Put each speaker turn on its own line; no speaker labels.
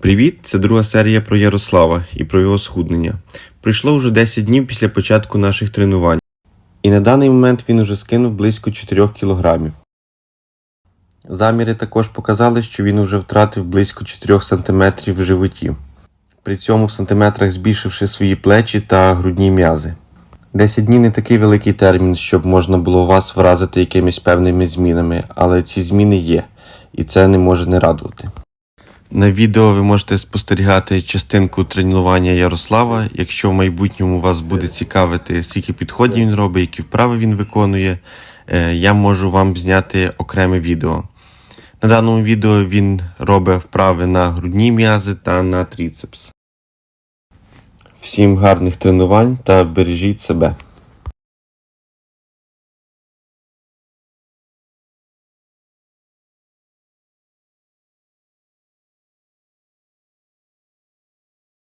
Привіт! Це друга серія про Ярослава і про його схуднення. Пройшло вже 10 днів після початку наших тренувань, і на даний момент він уже скинув близько 4 кілограмів. Заміри також показали, що він уже втратив близько 4 см в животі, при цьому в сантиметрах збільшивши свої плечі та грудні м'язи. 10 днів не такий великий термін, щоб можна було вас вразити якимись певними змінами, але ці зміни є, і це не може не радувати. На відео ви можете спостерігати частинку тренування Ярослава. Якщо в майбутньому вас буде цікавити, скільки підходів він робить, які вправи він виконує, е, я можу вам зняти окреме відео. На даному відео він робить вправи на грудні м'язи та на тріцепс. Всім гарних тренувань та бережіть себе.